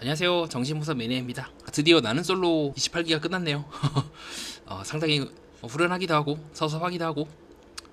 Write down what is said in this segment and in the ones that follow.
안녕하세요. 정신무사 매니아입니다. 드디어 나는 솔로 28기가 끝났네요. 어, 상당히 후련하기도 하고 섭섭하기도 하고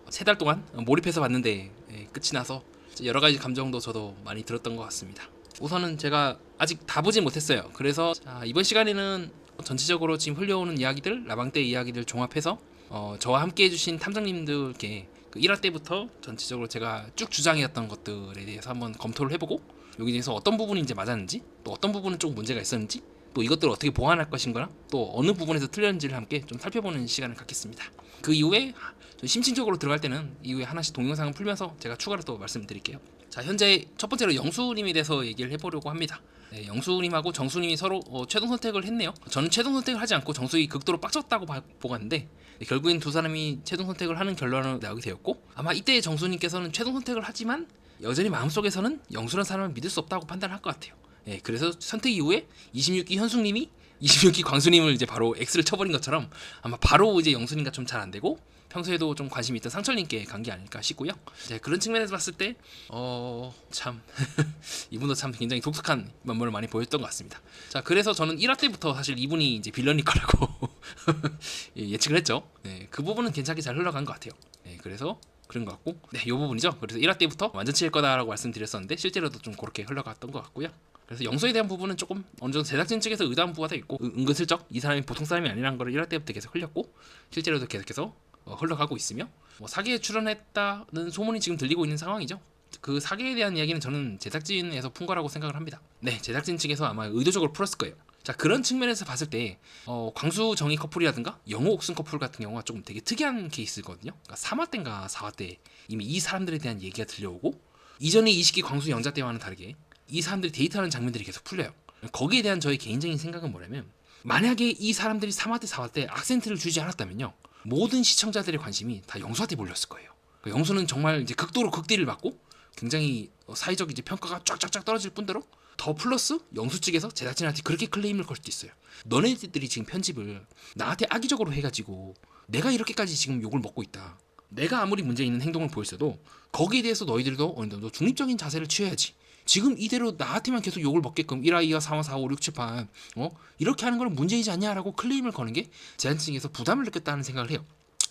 세 달 동안 몰입해서 봤는데 예, 끝이 나서 여러 가지 감정도 저도 많이 들었던 것 같습니다. 우선은 제가 아직 다 보진 못했어요. 그래서 자, 이번 시간에는 전체적으로 지금 흘려오는 이야기들 라방떼 이야기들 종합해서 어, 저와 함께 해주신 탐정님들께 그 1화 때부터 전체적으로 제가 쭉 주장해왔던 것들에 대해서 한번 검토를 해보고 여기 중에서 어떤 부분이 이제 맞았는지 또 어떤 부분은 좀 문제가 있었는지 또 이것들을 어떻게 보완할 것인가랑 또 어느 부분에서 틀렸는지를 함께 좀 살펴보는 시간을 갖겠습니다. 그 이후에 좀 심층적으로 들어갈 때는 이후에 하나씩 동영상을 풀면서 제가 추가로 또 말씀드릴게요. 자 현재 첫 번째로 영수님에 대해서 얘기를 해보려고 합니다. 네, 영수님하고 정수님이 서로 어, 최종 선택을 했네요. 저는 최종 선택을 하지 않고 정수이 극도로 빡쳤다고 왔는데 네, 결국엔 두 사람이 최종 선택을 하는 결론으로 나오게 되었고 아마 이때 정수님께서는 최종 선택을 하지만 여전히 마음속에서는 영수란 사람을 믿을 수 없다고 판단할 것 같아요. 예, 그래서 선택 이후에 26기 현숙님이 26기 광수님을 이제 바로 X를 쳐버린 것처럼 아마 바로 이제 영수님과 좀 잘 안 되고 평소에도 좀 관심이 있던 상철님께 간 게 아닐까 싶고요. 네, 그런 측면에서 봤을 때, 어, 참, 이분도 참 굉장히 독특한 면모를 많이 보였던 것 같습니다. 자, 그래서 저는 1화 때부터 사실 이분이 이제 빌런일 거라고 예, 예측을 했죠. 네, 그 부분은 괜찮게 잘 흘러간 것 같아요. 네, 그래서 그런 것 같고, 네, 이 부분이죠. 그래서 1화 때부터 완전치일 거다라고 말씀드렸었는데 실제로도 좀 그렇게 흘러갔던 것 같고요. 그래서 영수에 대한 부분은 조금 어느 정도 제작진 측에서 의도한 부분도 있고 은- 은근슬쩍 이 사람이 보통 사람이 아니라는 걸 1화 때부터 계속 흘렸고 실제로도 계속해서 어, 흘러가고 있으며 뭐 사기에 출연했다는 소문이 지금 들리고 있는 상황이죠. 그 사기에 대한 이야기는 저는 제작진에서 푼 거라고 생각을 합니다. 네, 제작진 측에서 아마 의도적으로 풀었을 거예요. 자 그런 측면에서 봤을 때 어, 광수 정희 커플이라든가 영호 옥순 커플 같은 경우가 조금 되게 특이한 케이스거든요. 그러니까 3화 때인가 4화 때 이미 이 사람들에 대한 얘기가 들려오고 이전에 이식기 광수 영자 때와는 다르게 이 사람들이 데이트하는 장면들이 계속 풀려요. 거기에 대한 저의 개인적인 생각은 뭐냐면 만약에 이 사람들이 3화 때 4화 때 악센트를 주지 않았다면요 모든 시청자들의 관심이 다 영수한테 몰렸을 거예요. 그러니까 영수는 정말 이제 극도로 극딜을 받고 굉장히 어, 사회적 이제 평가가 쫙쫙쫙 떨어질 뿐더러 더 플러스 영수 측에서 제작진한테 그렇게 클레임을 걸 수도 있어요. 너네들이 지금 편집을 나한테 악의적으로 해가지고 내가 이렇게까지 지금 욕을 먹고 있다. 내가 아무리 문제 있는 행동을 보였어도 거기에 대해서 너희들도 어느 정도 중립적인 자세를 취해야지. 지금 이대로 나한테만 계속 욕을 먹게끔 1화, 2화, 3화, 4화, 5, 6, 7, 8 어? 이렇게 하는 건 문제이지 않냐라고 클레임을 거는 게 제작진 측에서 부담을 느꼈다는 생각을 해요.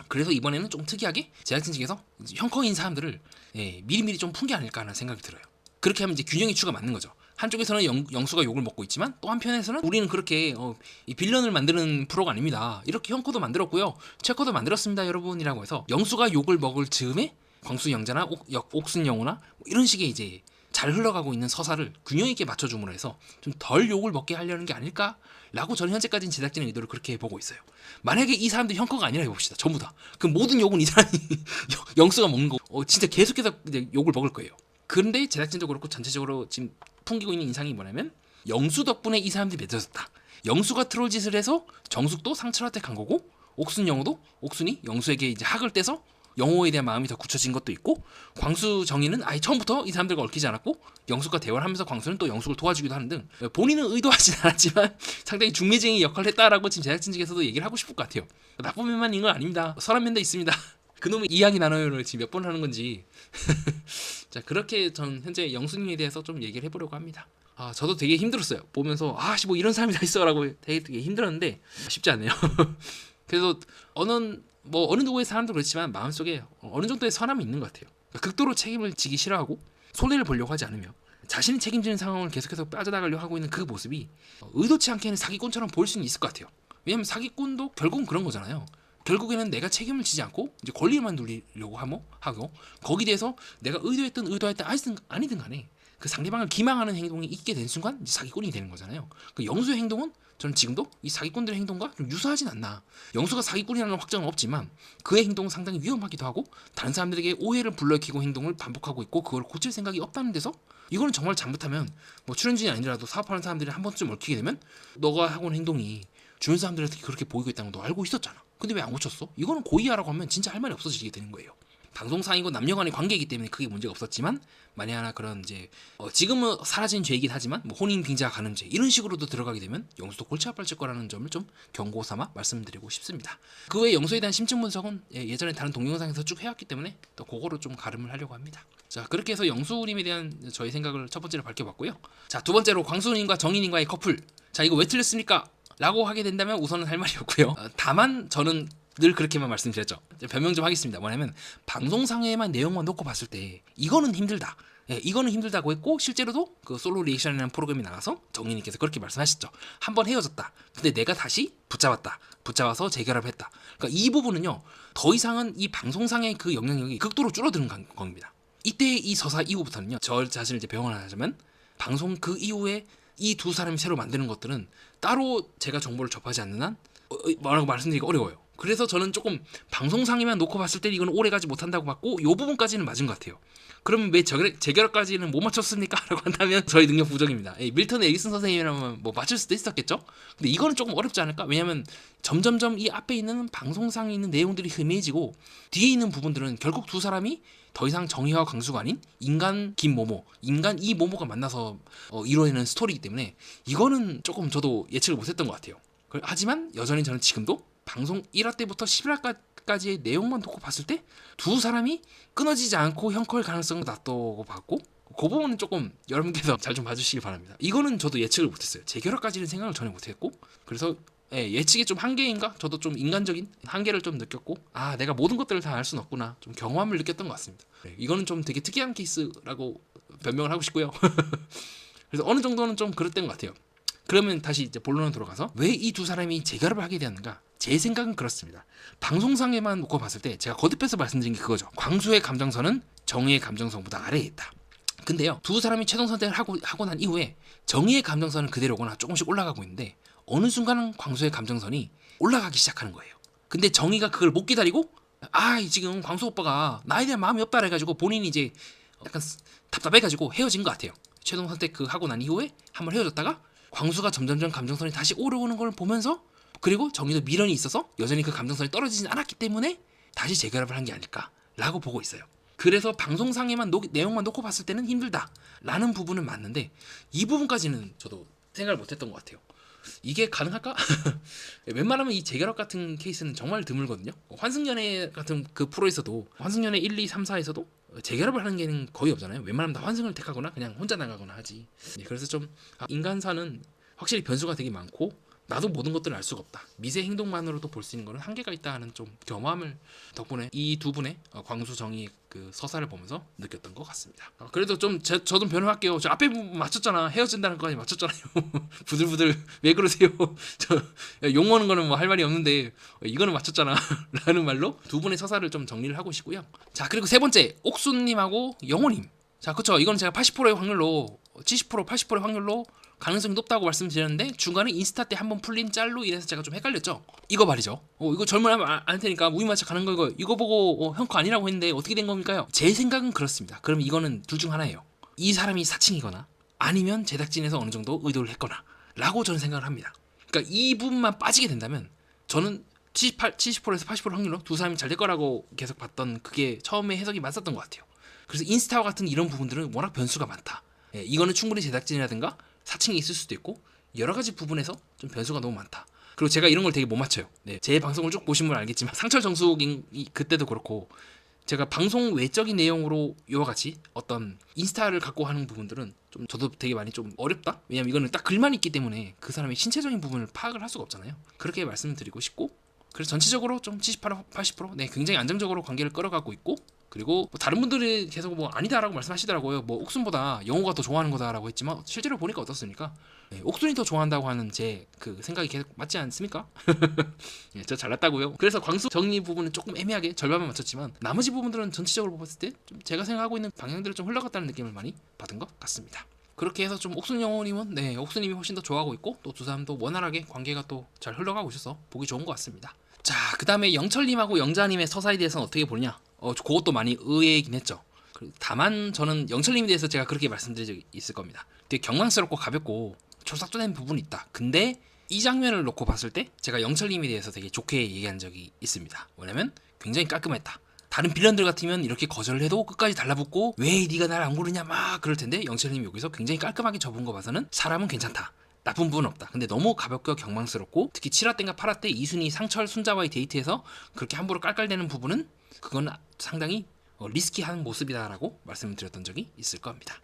그래서 이번에는 좀 특이하게 제작진 측에서 형커인 사람들을 예, 미리미리 좀 푼 게 아닐까 하는 생각이 들어요. 그렇게 하면 이제 균형이 추가 맞는 거죠. 한쪽에서는 영, 영수가 욕을 먹고 있지만 또 한편에서는 우리는 그렇게 어, 이 빌런을 만드는 프로가 아닙니다. 이렇게 형코도 만들었고요. 체코도 만들었습니다, 여러분이라고 해서 영수가 욕을 먹을 즈음에 광수 영자나 옥, 역- 옥순 영호나 뭐 이런 식의 이제 잘 흘러가고 있는 서사를 균형 있게 맞춰줌으로 해서 좀 덜 욕을 먹게 하려는 게 아닐까라고 저는 현재까지는 제작진의 의도를 그렇게 보고 있어요. 만약에 이 사람들이 형커가 아니라 해봅시다. 전부 다. 그럼 모든 욕은 이 사람이 영수가 먹는 거. 어, 진짜 계속해서 욕을 먹을 거예요. 그런데 제작진도 그렇고 전체적으로 지금 풍기고 있는 인상이 뭐냐면 영수 덕분에 이 사람들이 맺어졌다. 영수가 트롤 짓을 해서 정숙도 상철한테 간 거고 옥순 영호도 옥순이 영수에게 이제 학을 떼서 영호에 대한 마음이 더 굳혀진 것도 있고 광수 정의는 아예 처음부터 이 사람들과 얽히지 않았고 영숙과 대화를 하면서 광수는 또 영숙을 도와주기도 하는 등 본인은 의도하진 않았지만 상당히 중매쟁이 역할을 했다라고 지금 제작진 측에서도 얘기를 하고 싶을 것 같아요. 나쁜 면만 있는 건 아닙니다. 선한 면도 있습니다. 그놈의 이야기 나눠요를 지금 몇 번 하는 건지 자 그렇게 전 현재 영수님에 대해서 좀 얘기를 해보려고 합니다. 아 저도 되게 힘들었어요. 보면서 아씨 뭐 이런 사람이 다 있어라고 되게, 되게 힘들었는데 쉽지 않네요. 그래서 어느 뭐 어느 누구의 사람도 그렇지만 마음속에 어느 정도의 선함이 있는 것 같아요. 그러니까 극도로 책임을 지기 싫어하고 손해를 보려고 하지 않으며 자신이 책임지는 상황을 계속해서 빠져나가려고 하고 있는 그 모습이 어, 의도치 않게는 사기꾼처럼 보일 수는 있을 것 같아요. 왜냐하면 사기꾼도 결국은 그런 거잖아요. 결국에는 내가 책임을 지지 않고 이제 권리만 누리려고 하고 하고 거기에 대해서 내가 의도했든 의도했든 아니든 아니든 간에 그 상대방을 기망하는 행동이 있게 된 순간 사기꾼이 되는 거잖아요. 그 영수의 행동은 저는 지금도 이 사기꾼들의 행동과 좀 유사하진 않나. 영수가 사기꾼이라는 확정은 없지만 그의 행동은 상당히 위험하기도 하고 다른 사람들에게 오해를 불러일으키고 행동을 반복하고 있고 그걸 고칠 생각이 없다는 데서 이거는 정말 잘못하면 뭐 출연진이 아니라도 사업하는 사람들이 한 번쯤 얽히게 되면 너가 하고 있는 행동이 주변 사람들한테 그렇게 보이고 있다는 거 너 알고 있었잖아. 근데 왜 안 고쳤어? 이거는 고의야라고 하면 진짜 할 말이 없어지게 되는 거예요. 방송상이고 남녀 간의 관계이기 때문에 크게 문제가 없었지만 만에 하나 그런 이제 어, 지금은 사라진 죄이긴 하지만 뭐 혼인 빙자 가늠죄 이런 식으로도 들어가게 되면 영수도 골치 아플 거라는 점을 좀 경고 삼아 말씀드리고 싶습니다. 그 외에 영수에 대한 심층 분석은 예, 예전에 다른 동영상에서 쭉 해왔기 때문에 또 그거로 좀 가름을 하려고 합니다. 자 그렇게 해서 영수님에 대한 저희 생각을 첫 번째로 밝혀봤고요. 자 두 번째로 광수님과 정인님과의 커플. 자 이거 왜 틀렸습니까? 라고 하게 된다면 우선은 할 말이 없고요. 어, 다만 저는 늘 그렇게만 말씀드렸죠. 변명 좀 하겠습니다. 뭐냐면 방송상에만 내용만 놓고 봤을 때 이거는 힘들다. 예, 이거는 힘들다고 했고 실제로도 그 솔로 리액션이라는 프로그램이 나와서 정인님께서 그렇게 말씀하셨죠. 한번 헤어졌다. 근데 내가 다시 붙잡았다. 붙잡아서 재결합을 했다. 그러니까 이 부분은요. 더 이상은 이 방송상의 그 영향력이 극도로 줄어드는 관- 겁니다. 이때 이 서사 이후부터는요. 저 자신을 이제 병원하자면 방송 그 이후에 이 두 사람이 새로 만드는 것들은 따로 제가 정보를 접하지 않는 한 어, 어, 뭐라고 말씀드리기가 어려워요. 그래서 저는 조금 방송상에만 놓고 봤을 때 이건 오래가지 못한다고 봤고 요 부분까지는 맞은 것 같아요. 그러면 왜 재결, 재결합까지는 못 맞췄습니까? 라고 한다면 저희 능력 부족입니다. 예, 밀턴 에리슨 선생님이라면 뭐 맞출 수도 있었겠죠? 근데 이거는 조금 어렵지 않을까? 왜냐면 점점점 이 앞에 있는 방송상에 있는 내용들이 희미해지고 뒤에 있는 부분들은 결국 두 사람이 더 이상 정의와 광수가 아닌 인간 김모모, 인간 이 모모가 만나서 어, 이루어내는 스토리이기 때문에 이거는 조금 저도 예측을 못했던 것 같아요. 그- 하지만 여전히 저는 지금도 방송 1화 때부터 11화까지의 내용만 놓고 봤을 때 두 사람이 끊어지지 않고 형컬 가능성을 낮다고 봤고 그 부분은 조금 여러분께서 잘 좀 봐주시기 바랍니다. 이거는 저도 예측을 못했어요. 재결합까지는 생각을 전혀 못했고 그래서 예, 예측이 좀 한계인가? 저도 좀 인간적인 한계를 좀 느꼈고 아 내가 모든 것들을 다 알 수는 없구나 좀 경험을 느꼈던 것 같습니다. 네, 이거는 좀 되게 특이한 케이스라고 변명을 하고 싶고요. 그래서 어느 정도는 좀 그랬던 것 같아요. 그러면 다시 이제 본론으로 돌아가서 왜 이 두 사람이 재결합을 하게 되었는가? 제 생각은 그렇습니다. 방송상에만 놓고 봤을 때 제가 거듭해서 말씀드린 게 그거죠. 광수의 감정선은 정의의 감정선보다 아래에 있다. 근데요, 두 사람이 최종 선택을 하고 하고 난 이후에 정의의 감정선은 그대로거나 조금씩 올라가고 있는데 어느 순간은 광수의 감정선이 올라가기 시작하는 거예요. 근데 정의가 그걸 못 기다리고 아 지금 광수 오빠가 나에 대한 마음이 없다 해가지고 본인이 이제 약간 스- 답답해가지고 헤어진 것 같아요. 최종 선택 그 하고 난 이후에 한번 헤어졌다가 광수가 점점점 감정선이 다시 오르는 걸 보면서 그리고 정의도 미련이 있어서 여전히 그 감정선이 떨어지진 않았기 때문에 다시 재결합을 한 게 아닐까라고 보고 있어요. 그래서 방송상에만 놓- 내용만 놓고 봤을 때는 힘들다라는 부분은 맞는데 이 부분까지는 저도 생각을 못했던 것 같아요. 이게 가능할까? 웬만하면 이 재결합 같은 케이스는 정말 드물거든요. 환승연애 같은 그 프로에서도 환승연애 1, 2, 3, 4에서도 재결합을 하는 게는 거의 없잖아요. 웬만하면 다 환승을 택하거나 그냥 혼자 나가거나 하지. 네, 그래서 좀 아, 인간사는 확실히 변수가 되게 많고 나도 모든 것들을 알 수가 없다. 미세 행동만으로도 볼 수 있는 거는 한계가 있다 하는 좀 겸함을 덕분에 이 두 분의 어, 광수 정의 그 서사를 보면서 느꼈던 것 같습니다. 어, 그래도 좀 제, 저도 변호할게요. 저 앞에 부분 맞췄잖아. 헤어진다는 거까지 맞췄잖아요. 부들부들 왜 그러세요? 저 욕먹는 거는 뭐 할 말이 없는데 어, 이거는 맞췄잖아. 라는 말로 두 분의 서사를 좀 정리를 하고 싶고요. 자 그리고 세 번째 옥수님하고 영호님. 자 그쵸 이건 제가 80%의 확률로 70% 80%의 확률로 가능성이 높다고 말씀드렸는데 중간에 인스타 때 한번 풀린 짤로 인해서 제가 좀 헷갈렸죠. 이거 말이죠. 어, 이거 젊은 하면 아- 안 테니까 무이마차 가는 거 이거 이거 보고 어, 형거 아니라고 했는데 어떻게 된 겁니까요? 제 생각은 그렇습니다. 그럼 이거는 둘 중 하나예요. 이 사람이 사칭이거나 아니면 제작진에서 어느 정도 의도를 했거나 라고 저는 생각을 합니다. 그러니까 이 부분만 빠지게 된다면 저는 78, 70%에서 80% 확률로 두 사람이 잘 될 거라고 계속 봤던 그게 처음에 해석이 맞았던 것 같아요. 그래서 인스타와 같은 이런 부분들은 워낙 변수가 많다. 예, 이거는 충분히 제작진이라든가 사칭이 있을 수도 있고 여러 가지 부분에서 좀 변수가 너무 많다. 그리고 제가 이런 걸 되게 못 맞춰요. 네, 제 방송을 쭉 보시면 알겠지만 상철 정숙이 그때도 그렇고 제가 방송 외적인 내용으로 이와 같이 어떤 인스타를 갖고 하는 부분들은 좀 저도 되게 많이 좀 어렵다. 왜냐면 이거는 딱 글만 있기 때문에 그 사람의 신체적인 부분을 파악을 할 수가 없잖아요. 그렇게 말씀드리고 싶고 그래서 전체적으로 좀 78, 80%, 네 굉장히 안정적으로 관계를 끌어가고 있고 그리고 뭐 다른 분들이 계속 뭐 아니다라고 말씀하시더라고요. 뭐 옥순보다 영호가 더 좋아하는 거다라고 했지만 실제로 보니까 어떻습니까? 네, 옥순이 더 좋아한다고 하는 제 그 생각이 계속 맞지 않습니까? 예, 저 잘났다고요. 그래서 광수 정리 부분은 조금 애매하게 절반만 맞췄지만 나머지 부분들은 전체적으로 봤을 때 좀 제가 생각하고 있는 방향대로 좀 흘러갔다는 느낌을 많이 받은 것 같습니다. 그렇게 해서 좀 옥순 영호님은 네 옥순님이 훨씬 더 좋아하고 있고 또 두 사람도 원활하게 관계가 또 잘 흘러가고 있어서 보기 좋은 것 같습니다. 자, 그 다음에 영철님하고 영자님의 서사에 대해서는 어떻게 보느냐? 어, 그것도 많이 의외이긴 했죠. 그- 다만 저는 영철님에 대해서 제가 그렇게 말씀드린 적이 있을 겁니다. 되게 경망스럽고 가볍고 초삭조된 부분이 있다. 근데 이 장면을 놓고 봤을 때 제가 영철님에 대해서 되게 좋게 얘기한 적이 있습니다. 뭐냐면 굉장히 깔끔했다. 다른 빌런들 같으면 이렇게 거절을 해도 끝까지 달라붙고 왜 네가 날 안 고르냐 막 그럴 텐데 영철님이 여기서 굉장히 깔끔하게 접은 거 봐서는 사람은 괜찮다. 나쁜 부분 없다. 근데 너무 가볍고 경망스럽고 특히 7화 때인가 8화 때 이순이 상철 순자와의 데이트에서 그렇게 함부로 깔깔대는 부분은 그건 상당히 어, 리스키한 모습이다라고 말씀을 드렸던 적이 있을 겁니다.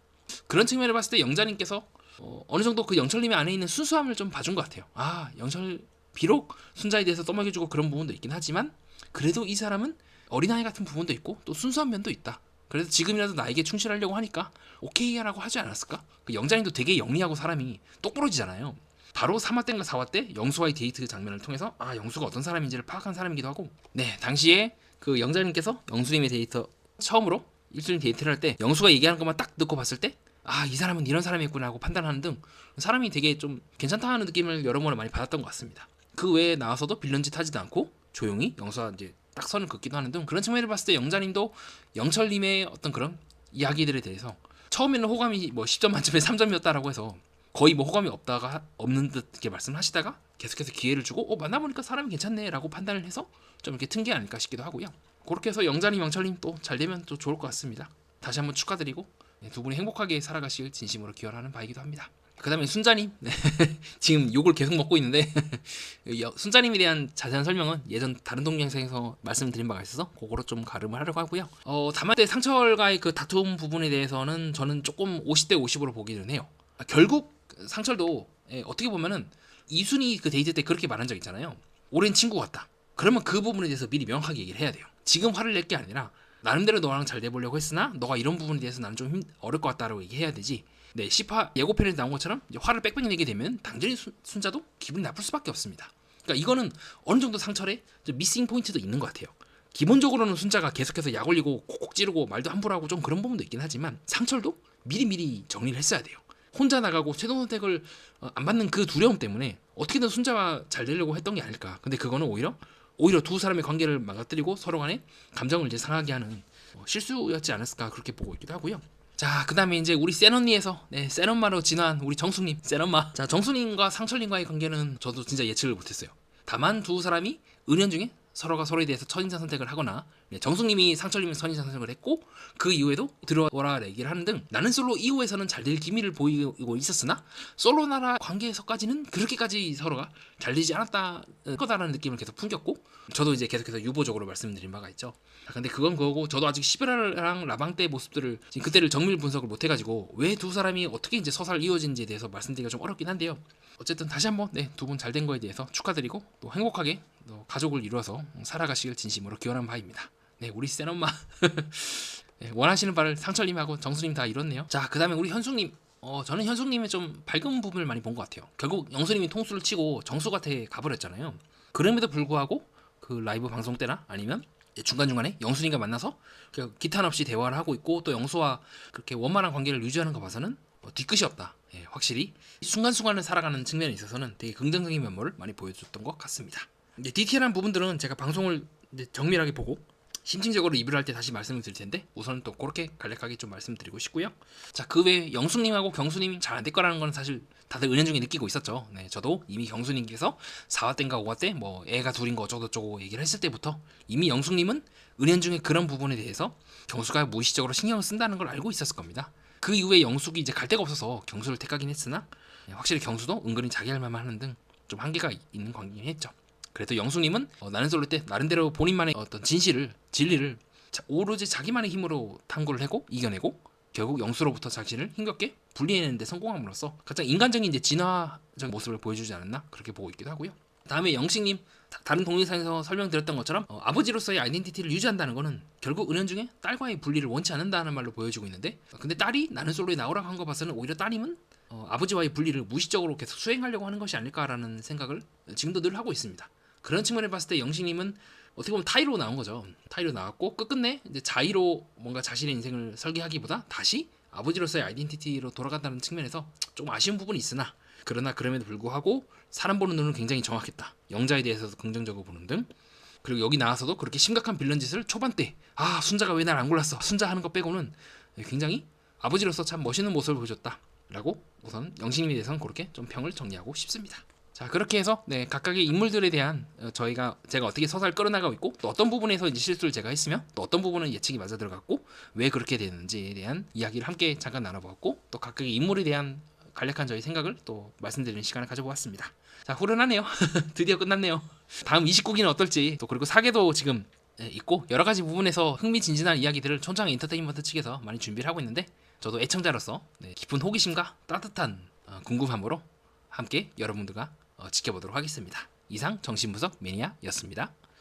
그런 측면을 봤을 때 영자님께서 어, 어느 정도 그 영철님의 안에 있는 순수함을 좀 봐준 것 같아요. 아 영철 비록 순자에 대해서 떠먹여주고 그런 부분도 있긴 하지만 그래도 이 사람은 어린아이 같은 부분도 있고 또 순수한 면도 있다. 그래서 지금이라도 나에게 충실하려고 하니까 오케이라고 하지 않았을까? 그 영자님도 되게 영리하고 사람이 똑부러지잖아요. 바로 3화 때인가 4화 때 영수와의 데이트 장면을 통해서 아 영수가 어떤 사람인지를 파악한 사람이기도 하고 네 당시에 그 영자님께서 영수님의 데이터 처음으로 일주일 데이트를 할 때 영수가 얘기하는 것만 딱 듣고 봤을 때 아 이 사람은 이런 사람이었구나 하고 판단하는 등 사람이 되게 좀 괜찮다 하는 느낌을 여러모로 많이 받았던 것 같습니다. 그 외에 나와서도 빌런짓 하지도 않고 조용히 영수와 이제 딱 선을 긋기도 하는 등 그런 측면을 봤을 때 영자님도 영철님의 어떤 그런 이야기들에 대해서 처음에는 호감이 뭐 10점 만점에 3점이었다라고 해서 거의 뭐 호감이 없다가 하- 없는 듯 이렇게 말씀하시다가 계속해서 기회를 주고 어 만나보니까 사람이 괜찮네라고 판단을 해서 좀 이렇게 튼 게 아닐까 싶기도 하고요. 그렇게 해서 영자님 영철님 또 잘 되면 또 좋을 것 같습니다. 다시 한번 축하드리고 네, 두 분이 행복하게 살아가시길 진심으로 기원하는 바이기도 합니다. 그다음에 순자님 네, 지금 욕을 계속 먹고 있는데 여- 순자님에 대한 자세한 설명은 예전 다른 동영상에서 말씀드린 바가 있어서 그거로 좀 가름을 하려고 하고요. 어, 다만 때 상철과의 그 다툼 부분에 대해서는 저는 조금 50대 50으로 보기는 해요. 아, 결국 상철도 예, 어떻게 보면은 이순이 그 데이트 때 그렇게 말한 적 있잖아요. 오랜 친구 같다. 그러면 그 부분에 대해서 미리 명확하게 얘기를 해야 돼요. 지금 화를 낼 게 아니라 나름대로 너랑 잘 돼보려고 했으나 너가 이런 부분에 대해서 나는 좀 힘, 어려울 것 같다라고 얘기해야 되지. 네, 10화 예고편에 나온 것처럼 화를 빽빽 내게 되면 당연히 순, 순자도 기분이 나쁠 수밖에 없습니다. 그러니까 이거는 어느 정도 상철에 좀 미싱 포인트도 있는 것 같아요. 기본적으로는 순자가 계속해서 약 올리고 콕콕 찌르고 말도 함부로 하고 좀 그런 부분도 있긴 하지만 상철도 미리미리 정리를 했어야 돼요. 혼자 나가고 최종 선택을 어, 안 받는 그 두려움 때문에 어떻게든 순자와 잘 되려고 했던 게 아닐까. 근데 그거는 오히려 오히려 두 사람의 관계를 망가뜨리고 서로 간에 감정을 이제 상하게 하는 어, 실수였지 않았을까 그렇게 보고 있기도 하고요. 자, 그 다음에 이제 우리 센 언니에서 네, 센 엄마로 진화한 우리 정수님, 센 엄마. 자, 정수님과 상철님과의 관계는 저도 진짜 예측을 못했어요. 다만 두 사람이 은연 중에 서로가 서로에 대해서 첫인상 선택을 하거나 네, 정수님이 상철님의 첫인상 선택을 했고 그 이후에도 들어오라 얘기를 하는 등 나는 솔로 이후에서는 잘 될 기미를 보이고 있었으나 솔로 나라 관계에서까지는 그렇게까지 서로가 잘 되지 않았다 거다라는 느낌을 계속 풍겼고 저도 이제 계속해서 유보적으로 말씀드린 바가 있죠. 아, 근데 그건 그거고 저도 아직 시베라랑 라방 때 모습들을 지금 그때를 정밀 분석을 못 해가지고 왜 두 사람이 어떻게 이제 서살 이어진지에 대해서 말씀드리기가 좀 어렵긴 한데요. 어쨌든 다시 한번 네, 두 분 잘 된 거에 대해서 축하드리고 또 행복하게 또 가족을 이루어서 살아가시길 진심으로 기원하는 바입니다. 네, 우리 센 엄마 네, 원하시는 바를 상철님하고 정수님 다 이뤘네요. 자, 그다음에 우리 현숙님. 어, 저는 현숙님의 좀 밝은 부분을 많이 본 것 같아요. 결국 영수님이 통수를 치고 정수한테 가버렸잖아요. 그럼에도 불구하고 그 라이브 방송 때나 아니면 중간 중간에 영수님과 만나서 그 기탄 없이 대화를 하고 있고 또 영수와 그렇게 원만한 관계를 유지하는 거 봐서는 뭐 뒤끝이 없다. 예, 확실히 순간순간을 살아가는 측면에 있어서는 되게 긍정적인 면모를 많이 보여줬던 것 같습니다. 이제 디테일한 부분들은 제가 방송을 정밀하게 보고 심층적으로 리뷰를 할 때 다시 말씀을 드릴 텐데 우선 또 그렇게 간략하게 좀 말씀드리고 싶고요. 자, 그 외에 영숙님하고 경수님이 잘 안 될 거라는 건 사실 다들 은연중에 느끼고 있었죠. 네, 저도 이미 경수님께서 4화 때인가 5화 때 뭐 애가 둘인 거 어쩌고저쩌고 얘기를 했을 때부터 이미 영숙님은 은연중에 그런 부분에 대해서 경수가 무의식적으로 신경을 쓴다는 걸 알고 있었을 겁니다. 그 이후에 영숙이 이제 갈 데가 없어서 경수를 택하긴 했으나 네, 확실히 경수도 은근히 자기 할 말만 하는 등 좀 한계가 있는 관계긴 했죠. 그래도 영숙님은 어, 나는 솔로 때 나름대로 본인만의 어떤 진실을 진리를 자- 오로지 자기만의 힘으로 탐구를 하고 이겨내고 결국 영수로부터 자신을 힘겹게 분리해내는데 성공함으로써 가장 인간적인 이제 진화적인 모습을 보여주지 않았나 그렇게 보고 있기도 하고요. 다음에 영식님 다, 른 동영상에서 설명드렸던 것처럼 어, 아버지로서의 아이덴티티를 유지한다는 것은 결국 은연중에 딸과의 분리를 원치 않는다는 말로 보여주고 있는데 어, 근데 딸이 나는 솔로에 나오라고 한 거 봐서는 오히려 따님은 어, 아버지와의 분리를 무의식적으로 계속 수행하려고 하는 것이 아닐까라는 생각을 지금도 늘 하고 있습니다. 그런 측면을 봤을 때 영식님은 어떻게 보면 타이로 나온 거죠. 타이로 나왔고 끝끝내 이제 자의로 뭔가 자신의 인생을 설계하기보다 다시 아버지로서의 아이덴티티로 돌아간다는 측면에서 좀 아쉬운 부분이 있으나 그러나 그럼에도 불구하고 사람 보는 눈은 굉장히 정확했다. 영자에 대해서도 긍정적으로 보는 등 그리고 여기 나와서도 그렇게 심각한 빌런 짓을 초반 때 아 순자가 왜 날 안 골랐어 순자 하는 것 빼고는 굉장히 아버지로서 참 멋있는 모습을 보여줬다라고 우선 영식님에 대해서는 그렇게 좀 평을 정리하고 싶습니다. 자 그렇게 해서 네 각각의 인물들에 대한 어, 저희가 제가 어떻게 서사를 끌어나가고 있고 또 어떤 부분에서 이제 실수를 제가 했으면 또 어떤 부분은 예측이 맞아 들어갔고 왜 그렇게 되는지에 대한 이야기를 함께 잠깐 나눠보았고 또 각각의 인물에 대한 간략한 저희 생각을 또 말씀드리는 시간을 가져보았습니다. 자 후련하네요. 드디어 끝났네요. 다음 29기는 어떨지 또 그리고 사계도 지금 예, 있고 여러 가지 부분에서 흥미진진한 이야기들을 촌장 엔터테인먼트 측에서 많이 준비를 하고 있는데 저도 애청자로서 네, 깊은 호기심과 따뜻한 어, 궁금함으로 함께 여러분들과 어, 지켜보도록 하겠습니다. 이상 정신분석 매니아였습니다.